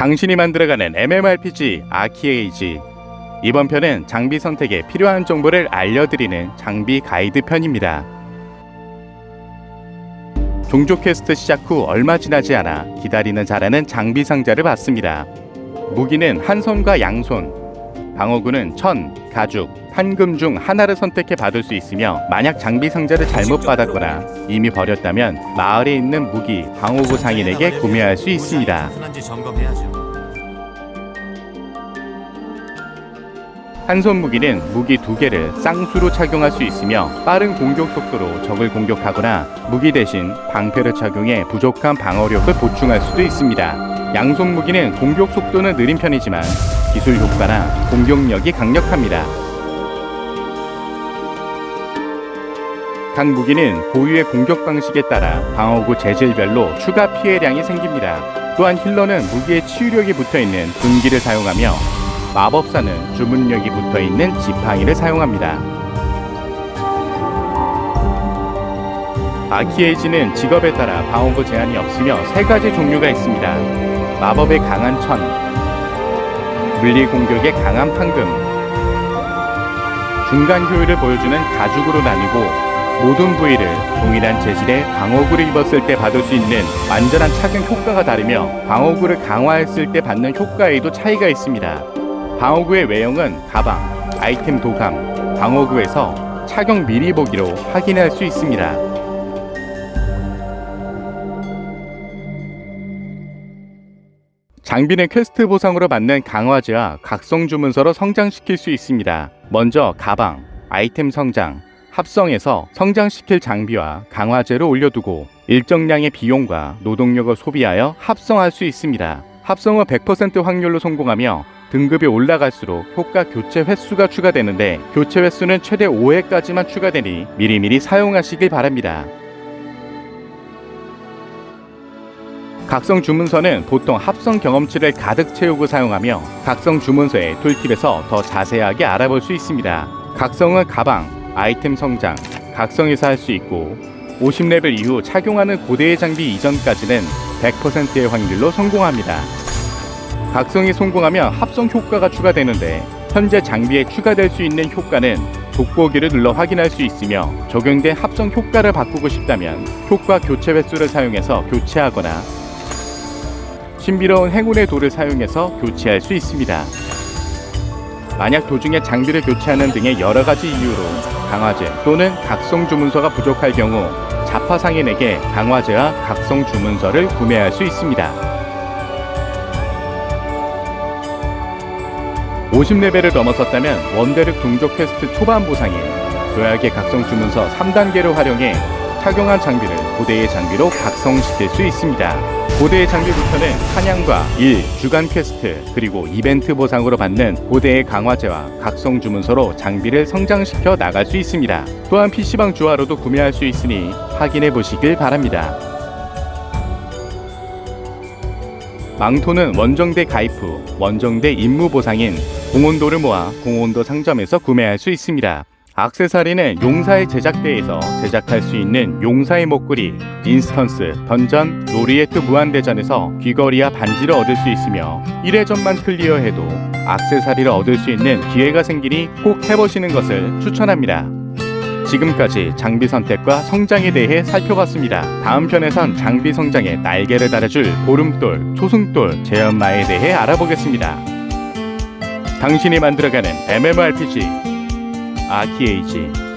당신이 만들어가는 MMORPG 아키에이지 이번 편은 장비 선택에 필요한 정보를 알려드리는 장비 가이드 편입니다. 종족 퀘스트 시작 후 얼마 지나지 않아 기다리는 자라는 장비 상자를 받습니다. 무기는 한 손과 양손, 방어구는 천, 가죽, 판금 중 하나를 선택해 받을 수 있으며 만약 장비 상자를 잘못 받았거나 이미 버렸다면 마을에 있는 무기, 방어구 상인에게 구매할 수 있습니다. 흔한지 점검해야죠. 한손 무기는 무기 두 개를 쌍수로 착용할 수 있으며 빠른 공격 속도로 적을 공격하거나 무기 대신 방패를 착용해 부족한 방어력을 보충할 수도 있습니다. 양손 무기는 공격 속도는 느린 편이지만 기술 효과나 공격력이 강력합니다. 각 무기는 고유의 공격 방식에 따라 방어구 재질별로 추가 피해량이 생깁니다. 또한 힐러는 무기에 치유력이 붙어 있는 분기를 사용하며 마법사는 주문력이 붙어 있는 지팡이를 사용합니다. 아키에이지는 직업에 따라 방어구 제한이 없으며 세 가지 종류가 있습니다. 마법의 강한 천, 물리 공격의 강한 판금, 중간 효율을 보여주는 가죽으로 나뉘고 모든 부위를 동일한 재질의 방어구를 입었을 때 받을 수 있는 완전한 착용 효과가 다르며 방어구를 강화했을 때 받는 효과에도 차이가 있습니다. 방어구의 외형은 가방, 아이템 도감, 방어구에서 착용 미리 보기로 확인할 수 있습니다. 장비는 퀘스트 보상으로 받는 강화제와 각성 주문서로 성장시킬 수 있습니다. 먼저 가방, 아이템 성장, 합성해서 성장시킬 장비와 강화제를 올려두고 일정량의 비용과 노동력을 소비하여 합성할 수 있습니다. 합성은 100% 확률로 성공하며 등급이 올라갈수록 효과 교체 횟수가 추가되는데 교체 횟수는 최대 5회까지만 추가되니 미리미리 사용하시길 바랍니다. 각성 주문서는 보통 합성 경험치를 가득 채우고 사용하며 각성 주문서의 툴팁에서 더 자세하게 알아볼 수 있습니다. 각성은 가방, 아이템 성장, 각성에서 할 수 있고 50레벨 이후 착용하는 고대의 장비 이전까지는 100%의 확률로 성공합니다. 각성이 성공하면 합성 효과가 추가되는데 현재 장비에 추가될 수 있는 효과는 돋보기를 눌러 확인할 수 있으며 적용된 합성 효과를 바꾸고 싶다면 효과 교체 횟수를 사용해서 교체하거나 신비로운 행운의 돌을 사용해서 교체할 수 있습니다. 만약 도중에 장비를 교체하는 등의 여러 가지 이유로 강화제 또는 각성 주문서가 부족할 경우 자파 상인에게 강화제와 각성 주문서를 구매할 수 있습니다. 50레벨을 넘어섰다면 원대륙 동족 퀘스트 초반 보상인 도약의 각성 주문서 3단계를 활용해 착용한 장비를 고대의 장비로 각성시킬 수 있습니다. 고대의 장비 부터는 사냥과 일, 주간 퀘스트, 그리고 이벤트 보상으로 받는 고대의 강화제와 각성 주문서로 장비를 성장시켜 나갈 수 있습니다. 또한 PC방 주화로도 구매할 수 있으니 확인해 보시길 바랍니다. 망토는 원정대 가입 후 원정대 임무 보상인 공원도를 모아 공원도 상점에서 구매할 수 있습니다. 악세사리는 용사의 제작대에서 제작할 수 있는 용사의 목걸이, 인스턴스, 던전, 로리에트 무한대전에서 귀걸이와 반지를 얻을 수 있으며 1회전만 클리어해도 악세사리를 얻을 수 있는 기회가 생기니 꼭 해보시는 것을 추천합니다. 지금까지 장비 선택과 성장에 대해 살펴봤습니다. 다음 편에선 장비 성장에 날개를 달아줄 보름돌, 초승돌, 제연마에 대해 알아보겠습니다. 당신이 만들어가는 MMORPG 아키에이지